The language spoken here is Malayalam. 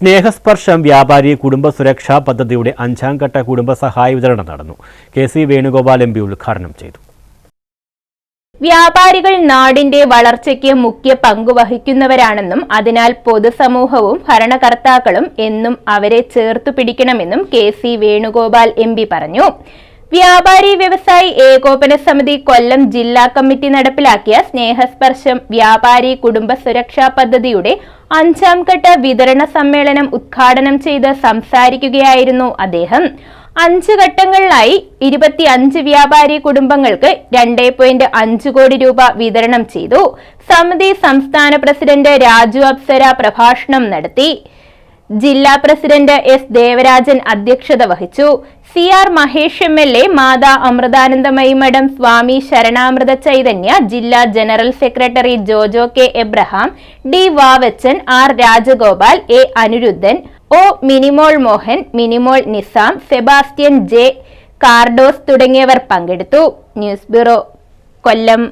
സ്നേഹസ്പർശം വ്യാപാരി കുടുംബ സുരക്ഷാ പദ്ധതിയുടെ അഞ്ചാം ഘട്ട കുടുംബ സഹായ വിതരണം നടന്നു. K C Venugopal M P ഉദ്ഘാടനം ചെയ്തു. വ്യാപാരികൾ നാടിന്റെ വളർച്ചയ്ക്ക് മുഖ്യ പങ്കുവഹിക്കുന്നവരാണെന്നും അതിനാൽ പൊതുസമൂഹവും ഭരണകർത്താക്കളും എന്നും അവരെ ചേർത്തു പിടിക്കണമെന്നും കെ സി വേണുഗോപാൽ എം പറഞ്ഞു. വ്യാപാരി വ്യവസായി ഏകോപന സമിതി കൊല്ലം ജില്ലാ കമ്മിറ്റി നടപ്പിലാക്കിയ സ്നേഹസ്പർശം വ്യാപാരി കുടുംബ സുരക്ഷാ പദ്ധതിയുടെ അഞ്ചാം ഘട്ട വിതരണ സമ്മേളനം ഉദ്ഘാടനം ചെയ്ത് സംസാരിക്കുകയായിരുന്നു അദ്ദേഹം. അഞ്ച് ഘട്ടങ്ങളിലായി ഇരുപത്തി അഞ്ച് വ്യാപാരി കുടുംബങ്ങൾക്ക് രണ്ടേ പോയിന്റ് അഞ്ച് കോടി രൂപ വിതരണം ചെയ്തു. സമിതി സംസ്ഥാന പ്രസിഡന്റ് രാജു അപ്സര പ്രഭാഷണം നടത്തി. ജില്ലാ പ്രസിഡന്റ് എസ് ദേവരാജൻ അധ്യക്ഷത വഹിച്ചു. C R Mahesh M L A Mata Amritanandamayi Math Swami Sharanamritha Chaitanya ജില്ലാ general secretary Jojo K Abraham D Vavachan R Rajagopal A Anirudhan O Minimol Mohan Minimol Nizam Sebastian J Cardoz തുടങ്ങിയവർ പങ്കെടുത്തു. News bureau Kollam.